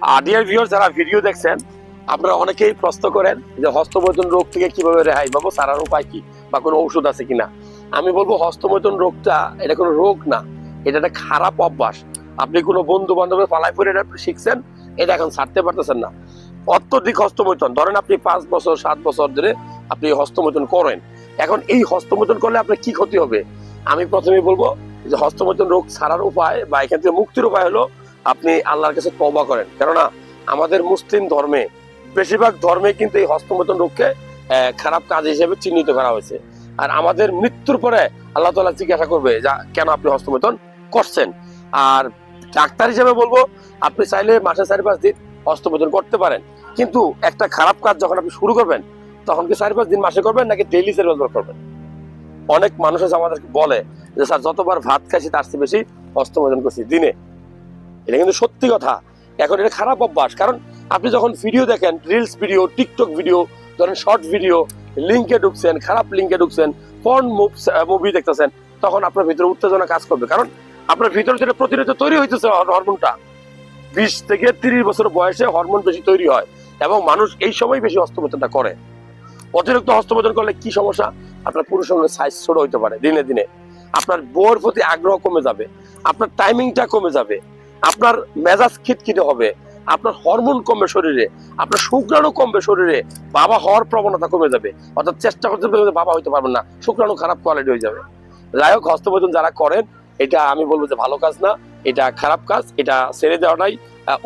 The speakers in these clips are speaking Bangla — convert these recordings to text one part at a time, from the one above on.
আর ডিয়ার ভিউয়ার যারা ভিডিও দেখছেন, আপনারা অনেকেই প্রশ্ন করেন যে হস্তমৈথুন রোগ থেকে কীভাবে রেহাই পাবো, সারার উপায় কি বা কোনো ঔষধ আছে কিনা? আমি বলব হস্তমৈথুন রোগটা, এটা কোনো রোগ না, এটা একটা খারাপ অভ্যাস। আপনি কোনো বন্ধু বান্ধবের পালায় পরে এটা শিখছেন, এটা এখন ছাড়তে পারতেছেন না। অত্যধিক হস্তমৈথুন, ধরেন আপনি পাঁচ বছর, সাত বছর ধরে আপনি হস্তমৈথুন করেন। এখন এই হস্তমৈথুন করলে আপনার কি ক্ষতি হবে? আমি প্রথমে বলব যে হস্তমৈথুন রোগ ছাড়ার উপায় বা এখান থেকে মুক্তির উপায় হলো আপনি আল্লাহর কাছে তবা করেন। কেননা আমাদের মুসলিম ধর্মে, বেশিরভাগ ধর্মে কিন্তু এই হস্তমৈথুন রোগকে খারাপ কাজ হিসেবে চিহ্নিত করা হয়েছে। আর আমাদের মৃত্যুর পরে আল্লাহ তালা জিজ্ঞাসা করবে যা, কেন আপনি হস্তমৈথুন করছেন? আর ডাক্তার হিসেবে বলব, আপনি চাইলে মাসে চারি পাঁচ দিন হস্তমৈথুন করতে পারেন। কিন্তু একটা খারাপ কাজ যখন আপনি শুরু করবেন, তখন কি চারি পাঁচ দিন মাসে করবেন, নাকি ডেইলি চারি পাঁচবার করবেন? অনেক মানুষ আছে আমাদেরকে বলে যে, স্যার, যতবার ভাত খাইছি, তার চেয়ে বেশি হস্তমোচন করছি দিনে। এটা কিন্তু সত্যি কথা। এখন এটা খারাপ অভ্যাস। কারণ আপনি যখন ভিডিও দেখেন রিলস ভিডিও টিকটক ভিডিও ধরেন শর্ট ভিডিও লিঙ্কে ঢুকছেন, খারাপ লিঙ্কে ঢুকছেন পর্ন মুভি দেখতেছেন, তখন আপনার ভিতরে উত্তেজনা কাজ করবে। কারণ আপনার ভিতরে যেটা প্রতিনিয়ত তৈরি হইতেছে হরমোনটা, বিশ থেকে তিরিশ বছর বয়সে হরমোন বেশি তৈরি হয় এবং মানুষ এই সময় বেশি হস্তমোচনটা করে। অতিরিক্ত হস্তমোচন করলে কি সমস্যা? আপনার পুরুষ সাইজ ছোট হইতে পারে দিনে দিনে। আপনার বউয়ের প্রতি আগ্রহ কমে যাবে। আপনার টাইমিংটা কমে যাবে। আপনার মেজাজ খিটখিটে হবে, আপনার হরমোন কমবে শরীরে, আপনার শুক্রাণু কমবে শরীরে, বাবা হওয়ার প্রবণতা কমে যাবে। অর্থাৎ চেষ্টা করতে বাবা হইতে পারবেন না, শুক্রাণু খারাপ কোয়ালিটি হয়ে যাবে। যাই হোক যারা করেন, এটা আমি বলব যে ভালো কাজ না, এটা খারাপ কাজ, এটা ছেড়ে দেওয়াটাই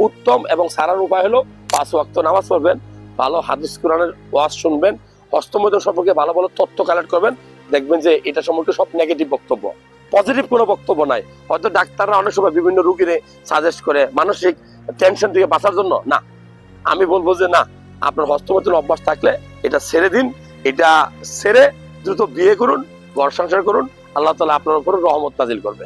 উত্তম এবং সারার উপায় হলো পাঁচ ওয়াক্ত নামাজ পড়বেন, ভালো হাদিস কোরআনের ওয়াজ শুনবেন, হস্তমৈথুন সম্পর্কে ভালো ভালো তথ্য কালেক্ট করবেন, দেখবেন যে এটা সম্পর্কে সব নেগেটিভ বক্তব্য। পজিটিভ কোনো বক্তব্য নাই। হয়তো ডাক্তাররা অনেক সময় বিভিন্ন রুগীরে সাজেস্ট করে, মানসিক টেনশন থেকে বাঁচার জন্য। না, আমি বলব যে না, আপনার হস্তমৈথুন অভ্যাস থাকলে এটা ছেড়ে দিন, এটা ছেড়ে দ্রুত বিয়ে করুন, ঘর সংসার করুন, আল্লাহ তালা আপনার উপর রহমত নাজিল করবে।